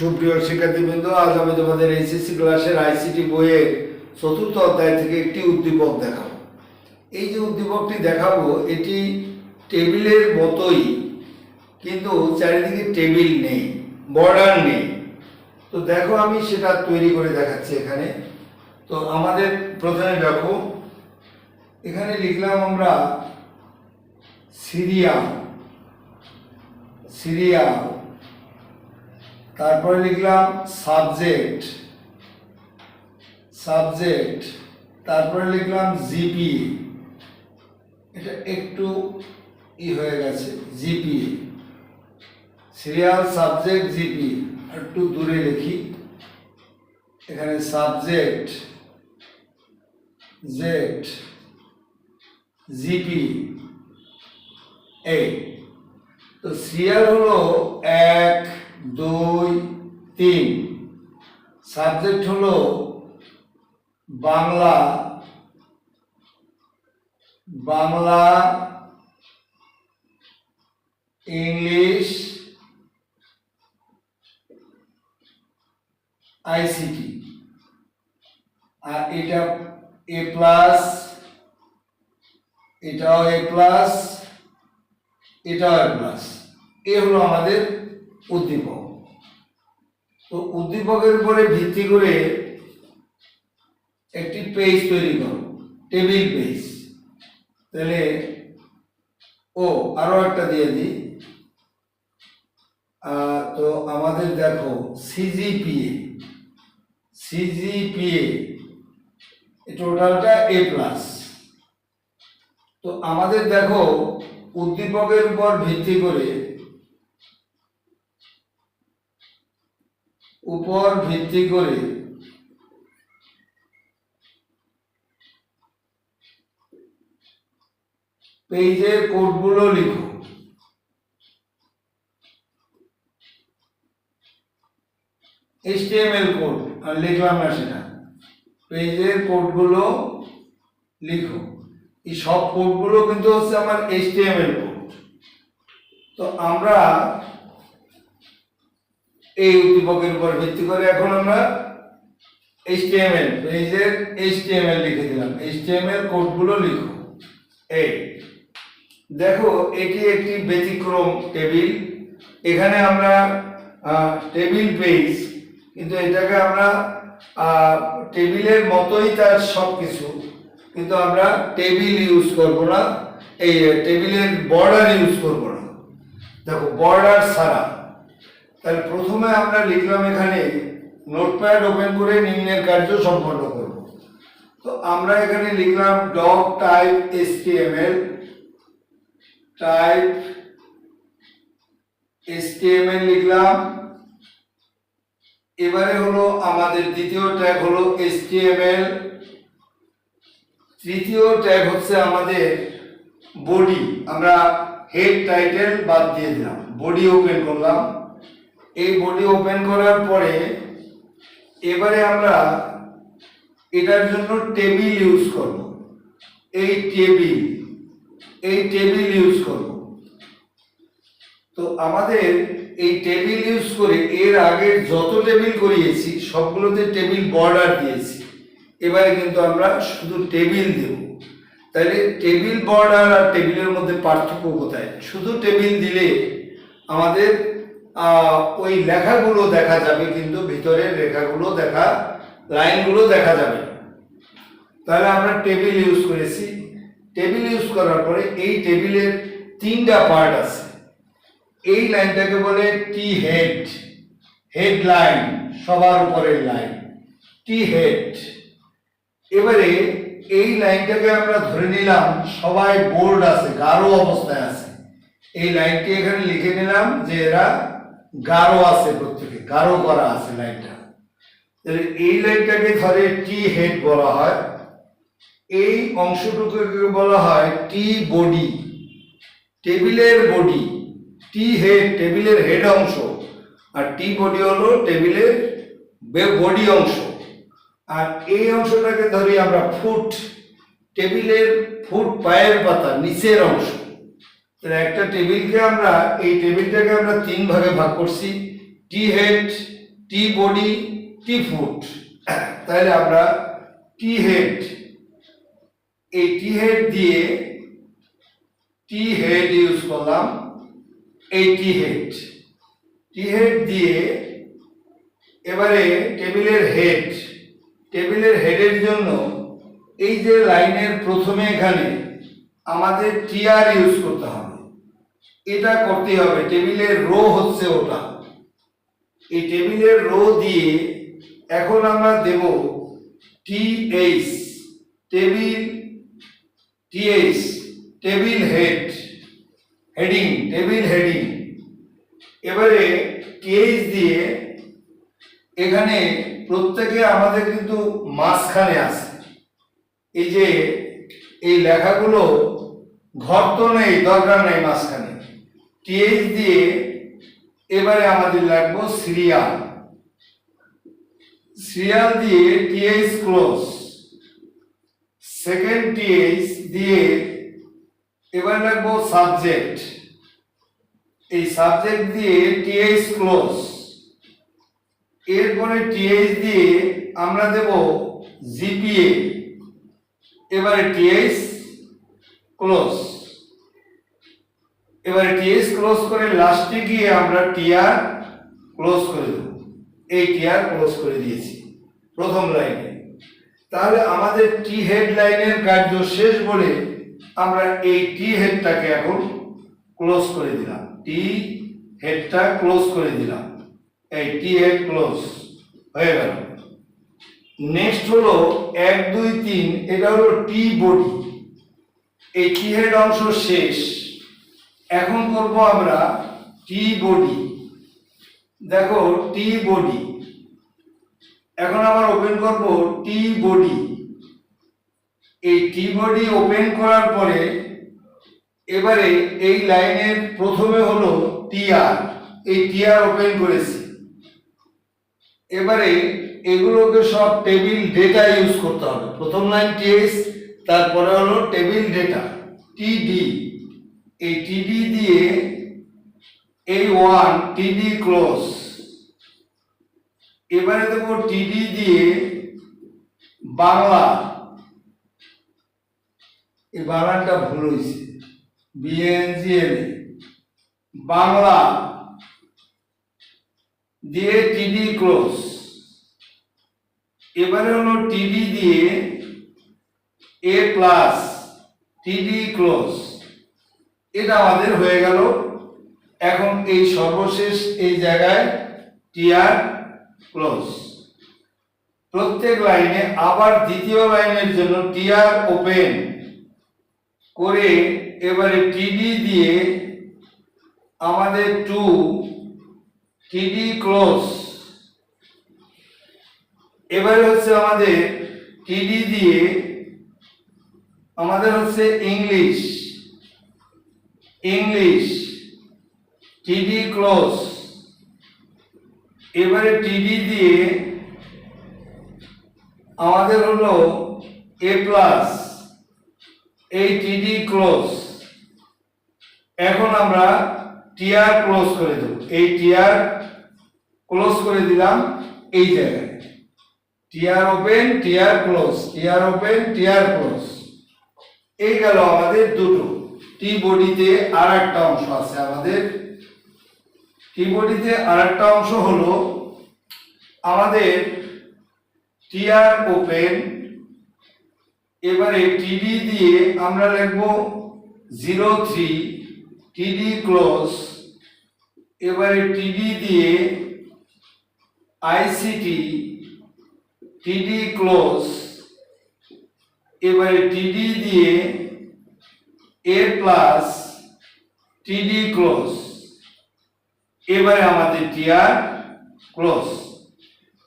সুপ্রিয় শিক্ষার্থীবৃন্দ, আজ আমি তোমাদের এইচএসসি ক্লাসের আইসিটি বইয়ের চতুর্থ অধ্যায় থেকে একটি উদ্দীপক দেখাবো। এই যে উদ্দীপকটি দেখাবো, এটি টেবিলের মতোই, কিন্তু চারিদিকে টেবিল নেই বর্ডার নেই। তো দেখো আমি সেটা তৈরি করে দেখাচ্ছি এখানে। তো আমাদের প্রথমে দেখো, এখানে লিখলাম আমরা সিরিয়া সিরিয়াল। তারপরে লিখলাম সাবজেক্ট সাবজেক্ট তারপরে লিখলাম জিপি এটা একটু ই হয়ে গেছে জিপি সিরিয়াল সাবজেক্ট জিপি একটু দূরে লিখি। এখানে সাবজেক্ট জেট জিপি এই তো সিরিয়াল হলো এক দুই, তিন। সাবজেক্ট হলো বাংলা বাংলা, ইংলিশ, আইসিটি। আর এটা এ প্লাস এটাও এ প্লাস এটাও এ প্লাস এ হলো আমাদের উদ্দীপক। তো উদ্দীপকের উপরে ভিত্তি করে একটি পেজ তৈরি করো টেবিল পেজ তাহলে, ও, আরও একটা দিয়ে দিই। তো আমাদের দেখো সিজিপিএ সিজিপিএ টোটালটা এ প্লাস তো আমাদের দেখো, উদ্দীপকের উপর ভিত্তি করে উপর ভিত্তি করে। পেজের কোডগুলো লিখো। HTML কোড, আর লিখলাম না সেটা। পেজের কোডগুলো লিখো। এই সব কোডগুলো কিন্তু হচ্ছে আমার HTML কোড। তো আমরা এই উদ্দীপকের উপর ভিত্তি করে এখন আমরা HTML পেজের HTML লিখে দিলাম। HTML কোডগুলো লিখো। এই, দেখো, এটি একটি ব্যতিক্রম টেবিল। এখানে আমরা টেবিল পেজ, কিন্তু এটাকে আমরা টেবিলের মতোই তার সব কিছু কিন্তু আমরা টেবিল ইউজ করব না, এই টেবিলের বর্ডার ইউজ করব না। দেখো, বর্ডার ছাড়া তাহলে প্রথমে আমরা লিখলাম এখানে, নোটপ্যাড ওপেন করে নিম্নের কার্য সম্পন্ন করব। তো আমরা এখানে লিখলাম doc type HTML type HTML লিখলাম। এবারে হলো আমাদের দ্বিতীয় ট্যাগ হলো এসটিএমএল। তৃতীয় ট্যাগ হচ্ছে আমাদের বডি। আমরা হেড টাইটেল বাদ দিয়ে দিলাম, বডি ওপেন করলাম। এই বডি ওপেন করার পরে এবারে আমরা এটার জন্য টেবিল ইউজ করব। এই টেবিল এই টেবিল ইউজ করব। তো আমাদের এই টেবিল ইউজ করে এর আগে যত টেবিল করিয়েছি, সবগুলোতে টেবিল বর্ডার দিয়েছি। এবারে কিন্তু আমরা শুধু টেবিল দেব। তাহলে টেবিল বর্ডার আর টেবিলের মধ্যে পার্থক্য কোথায়? শুধু টেবিল দিলে আমাদের ওই লেখাগুলো দেখা যাবে, কিন্তু ভিতরের রেখাগুলো দেখা, লাইনগুলো দেখা যাবে। তাহলে আমরা টেবিল ইউজ করেছি। টেবিল ইউজ করার পরে এই টেবিলের তিনটা পার্ট আছে। এই লাইনটাকে বলে টি হেড হেড লাইন সবার উপরের লাইন টি হেড এবারে এই লাইনটাকে আমরা ধরে নিলাম, সবাই বোর্ড আছে, গাঢ় অবস্থায় আছে। এই লাইনটি এখানে লিখে নিলাম যে এরা গাঢ় আছে প্রত্যেকে গাঢ় করা আছে লাইনটা। এই লাইনটাকে ধরে টি হেড বলা হয়। এই অংশটুকুকে বলা হয় টি বডি টেবিলের বডি টি হেড টেবিলের হেড অংশ। আর টি বডি হলো টেবিলের বডি অংশ। আর এই অংশটাকে ধরি আমরা ফুট টেবিলের ফুট পায়ের পাতা, নিচের অংশ। তাহলে একটা টেবিলকে আমরা, এই টেবিলটাকে আমরা তিন ভাগে ভাগ করছি। T head T body T foot তাহলে আমরা টি হেড এই টি হেড দিয়ে টি হেড ইউজ করলাম এই টি হেড টি হেড দিয়ে এবারে টেবিলের হেড টেবিলের হেডের জন্য এই যে লাইনের প্রথমে এখানে আমাদের টিআর ইউজ করতে হবে। এটা করতে হবে, টেবিলের রো হচ্ছে ওটা। এই টেবিলের রো দিয়ে এখন আমরা দেব TH table TH table head heading table heading এবারে টিএইচ দিয়ে এখানে প্রত্যেকে আমাদের কিন্তু মাঝখানে আছে। এই যে এই লেখাগুলো ঘর তো নেই, দরকার নেই মাঝখানে। টিএইচ দিয়ে এবারে আমাদের লাগবো সিরিয়াল। সিরিয়াল দিয়ে টিএইচ ক্লোজ সেকেন্ড টিএইচ দিয়ে এবার লাগবো সাবজেক্ট। এই সাবজেক্ট দিয়ে টিএইচ ক্লোজ এরপরে টিএইচ দিয়ে আমরা দেব জিপিএ। এবারে টিএইচ ক্লোজ এবারে টিএস ক্লোজ করে লাস্টে গিয়ে আমরা টিআর ক্লোজ করে দেব। এই টিআর ক্লোজ করে দিয়েছি, প্রথম লাইনে তাহলে আমাদের টি হেড লাইনের কার্য শেষ বলে আমরা এই টি হেডটাকে এখন ক্লোজ করে দিলাম। টি হেডটা ক্লোজ করে দিলাম। এই টি হেড ক্লোজ হয়ে গেল। নেক্সট হলো এক, দুই, তিন, এটা হলো টি বডি এই টি হেড অংশ শেষ। এখন করব আমরা টি বডি দেখো টি বডি এখন আবার ওপেন করব টি বডি এই টি বডি ওপেন করার পরে এবারে এই লাইনের প্রথমে হলো টিআর এই টিআর ওপেন করেছি। এবারে এগুলোকে সব টেবিল ডেটা ইউজ করতে হবে। প্রথম লাইন টিএস তারপরে হলো টেবিল ডেটা টিডি এই টিডি দিয়ে এই ওয়ান টিডি ক্লোজ এবারে দেব টিডি দিয়ে বাংলা। এই বাংলাটা ভুল হয়েছে বিএনজিএল বাংলা দিয়ে টিডি ক্লোজ এবারে হলো টিডি দিয়ে এ প্লাস টিডি ক্লোজ এটা আমাদের হয়ে গেল। এখন এই সর্বশেষ এই জায়গায় টিআর ক্লোজ। প্রত্যেক লাইনে আবার দ্বিতীয় লাইনের জন্য টিআর ওপেন করে এবারে টিডি দিয়ে আমাদের টু টিডি ক্লোজ। এবারে হচ্ছে আমাদের টিডি দিয়ে আমাদের হচ্ছে ইংলিশ। ইংলিশ টিডি ক্লোজ এবারে টিডি দিয়ে আমাদের হলো এ প্লাস এই টিডি ক্লোজ এখন আমরা টিআর ক্লোজ করে দেব। এই টিআর ক্লোজ করে দিলাম এই জায়গায়। TR open TR close TR open TR close এই গেল আমাদের দুটো। টি বডিতে আর একটা অংশ আছে আমাদের। টি বডিতে আর একটা অংশ হলো আমাদের টিআর ওপেন এবারে টিডি দিয়ে আমরা লিখব জিরো থ্রি টিডি ক্লোজ এবারে টিডি দিয়ে আইসিটি টিডি ক্লোজ এবারে টিডি দিয়ে এ প্লাস টিডি ক্লোজ এবারে আমাদের টিআর ক্লোজ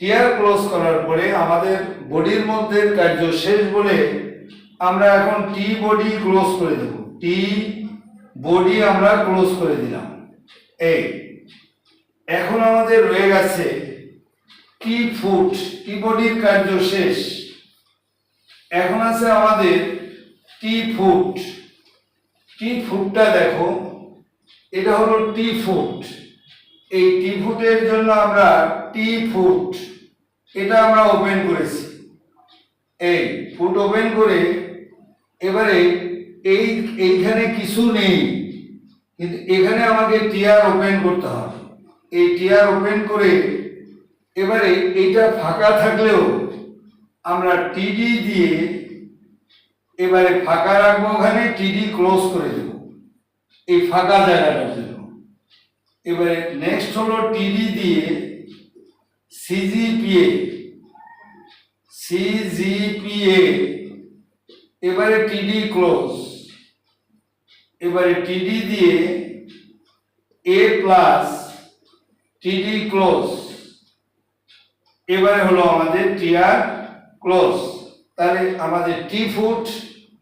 টিআর ক্লোজ করার পরে আমাদের বডির মধ্যে কার্য শেষ বলে আমরা এখন টি বডি ক্লোজ করে দেব। টি বডি আমরা ক্লোজ করে দিলাম। এই এখন আমাদের রয়ে গেছে টি ফুট টি বডির কার্য শেষ। এখন আছে আমাদের টি ফুট টি ফুটটা দেখো। এটা হলো টি ফুট এই টি ফুটের জন্য আমরা টি ফুট এটা আমরা ওপেন করেছি। এই ফুট ওপেন করে এবারে এই, এইখানে কিছু নেই। কিন্তু এখানে আমাকে টিয়ার ওপেন করতে হবে। এই টিয়ার ওপেন করে এবারে এইটা ফাঁকা থাকলেও আমরা টিডি দিয়ে এবারে ফাঁকা রাখব ওখানে টিডি ক্লোজ করে দেবো। এই ফাঁকা জায়গাটার জন্য এবারে নেক্সট হলো টিডি দিয়ে সিজিপিএ সিজিপিএ এবারে টিডি ক্লোজ এবারে টিডি দিয়ে এ প্লাস টিডি ক্লোজ এবারে হলো আমাদের টিআর ক্লোজ তাহলে আমাদের টি ফুট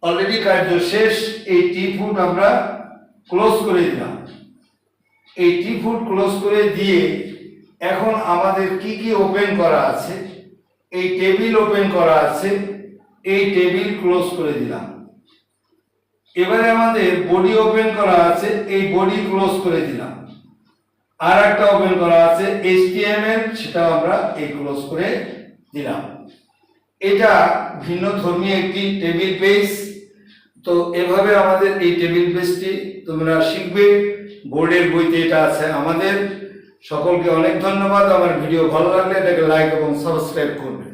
অলরেডি কার্য শেষ, এই টি ফুড আমরা ক্লোজ করে দিলাম। এই টি ফুড ক্লোজ করে দিয়ে এখন আমাদের কি কি ওপেন করা আছে? এই টেবিল ওপেন করা আছে, এই টেবিল ক্লোজ করে দিলাম। এবারে আমাদের বডি ওপেন করা আছে, এই বডি ক্লোজ করে দিলাম। আর একটা ওপেন করা আছে এইচটিএমএল সেটাও আমরা এই ক্লোজ করে দিলাম। এটা ভিন্ন ধর্মী একটি টেবিল পেজ তো এভাবে আমাদের এই টেবিল পেজটি তোমরা শিখবে। বোর্ডের বইতে এটা আছে আমাদের। সকলকে অনেক ধন্যবাদ। আমার ভিডিও ভালো লাগলে এটাকে লাইক এবং সাবস্ক্রাইব করবে।